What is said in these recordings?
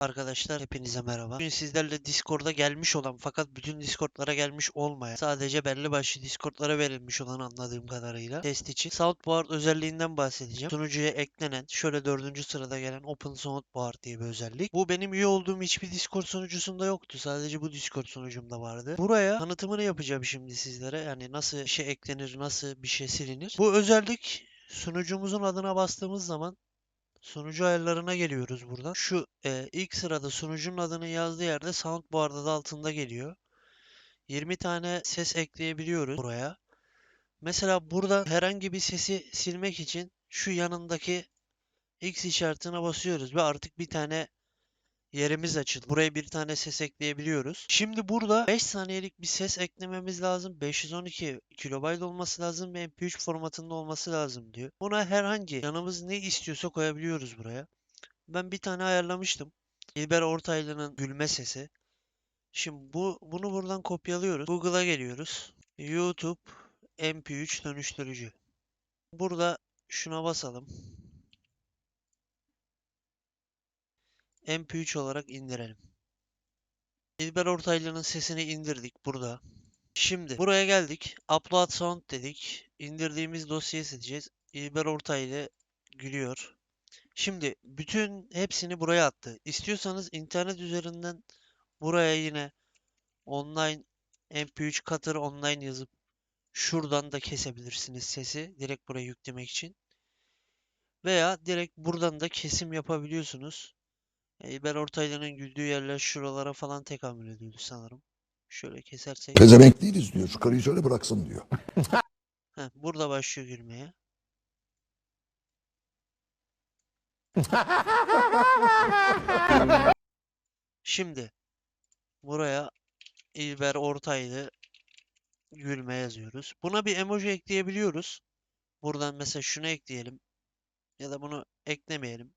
Arkadaşlar hepinize merhaba. Bugün sizlerle Discord'a gelmiş olan fakat bütün Discord'lara gelmiş olmayan sadece belli başlı Discord'lara verilmiş olan anladığım kadarıyla test için Soundboard özelliğinden bahsedeceğim. Sunucuya eklenen şöyle dördüncü sırada gelen Open Soundboard diye bir özellik. Bu benim üye olduğum hiçbir Discord sunucusunda yoktu. Sadece bu Discord sunucumda vardı. Buraya tanıtımını yapacağım şimdi sizlere. Yani nasıl bir şey eklenir, nasıl bir şey silinir. Bu özellik sunucumuzun adına bastığımız zaman Sunucu ayarlarına geliyoruz buradan. Şu e, ilk sırada sunucunun adını yazdığı yerde soundboard'da da altında geliyor. 20 tane ses ekleyebiliyoruz buraya. Mesela burada herhangi bir sesi silmek için şu yanındaki X işaretine basıyoruz ve artık bir tane yerimiz açıldı. Buraya bir tane ses ekleyebiliyoruz. Şimdi burada 5 saniyelik bir ses eklememiz lazım. 512 kilobayt olması lazım ve MP3 formatında olması lazım diyor. Buna herhangi yanımız ne istiyorsa koyabiliyoruz buraya. Ben bir tane ayarlamıştım. İlber Ortaylı'nın gülme sesi. Şimdi bu bunu buradan kopyalıyoruz. Google'a geliyoruz. YouTube MP3 dönüştürücü. Burada şuna basalım. MP3 olarak indirelim. İlber Ortaylı'nın sesini indirdik burada. Şimdi buraya geldik. Upload sound dedik. İndirdiğimiz dosyayı seçeceğiz. İlber Ortaylı gülüyor. Şimdi bütün hepsini buraya attı. İstiyorsanız internet üzerinden buraya yine online MP3 Cutter online yazıp şuradan da kesebilirsiniz sesi direkt buraya yüklemek için. Veya direkt buradan da kesim yapabiliyorsunuz. İlber Ortaylı'nın güldüğü yerler şuralara falan tekamül ediyordu sanırım. Şöyle kesersek. Pezevenk değiliz diyor. Şu karıyı şöyle bıraksın diyor. Heh, burada başlıyor gülmeye. Şimdi buraya İlber Ortaylı gülme yazıyoruz. Buna bir emoji ekleyebiliyoruz. Buradan mesela şunu ekleyelim. Ya da bunu eklemeyelim.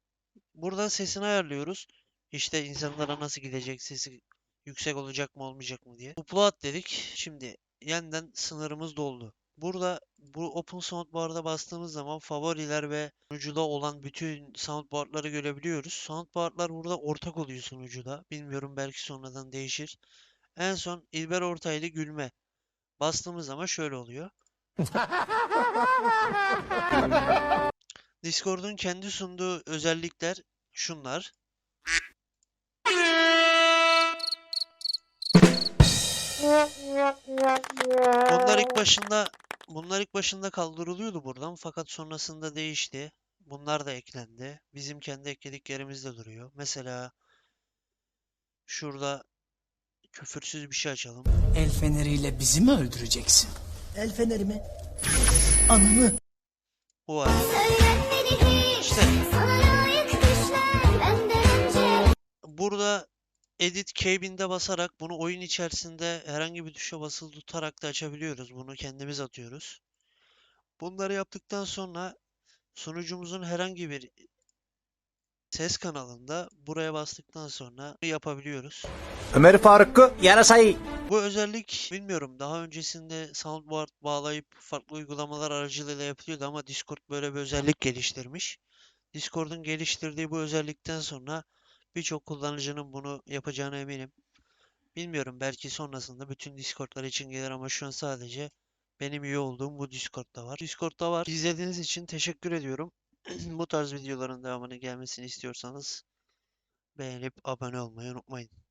Buradan sesini ayarlıyoruz. İşte insanlara nasıl gidecek sesi yüksek olacak mı olmayacak mı diye. Upload dedik. Şimdi yeniden sınırımız doldu. Burada bu Open Soundboard'a bastığımız zaman favoriler ve sunucuda olan bütün soundboardları görebiliyoruz. Soundboardlar burada ortak oluyor sunucuda. Bilmiyorum belki sonradan değişir. En son İlber Ortaylı gülme. Bastığımız zaman şöyle oluyor. Discord'un kendi sunduğu özellikler şunlar. Bunlar ilk başında bunlar ilk başında kaldırılıyordu buradan fakat sonrasında değişti. Bunlar da eklendi. Bizim kendi eklediklerimiz de duruyor. Mesela şurada küfürsüz bir şey açalım. El feneriyle bizi mi öldüreceksin? El feneri mi? Ananı. Bu var. İşte burada Edit Cabin'de basarak bunu oyun içerisinde herhangi bir tuşa basılı tutarak da açabiliyoruz. Bunu kendimiz atıyoruz. Bunları yaptıktan sonra sunucumuzun herhangi bir ses kanalında buraya bastıktan sonra yapabiliyoruz. Ömer Faruk'u yarasayı. Bu özellik bilmiyorum daha öncesinde soundboard bağlayıp farklı uygulamalar aracılığıyla yapılıyordu ama Discord böyle bir özellik geliştirmiş. Discord'un geliştirdiği bu özellikten sonra birçok kullanıcının bunu yapacağına eminim. Bilmiyorum belki sonrasında bütün Discord'lar için gelir ama şu an sadece benim üye olduğum bu Discord'da var. Discord'da var. İzlediğiniz için teşekkür ediyorum. Bu tarz videoların devamını gelmesini istiyorsanız beğenip abone olmayı unutmayın.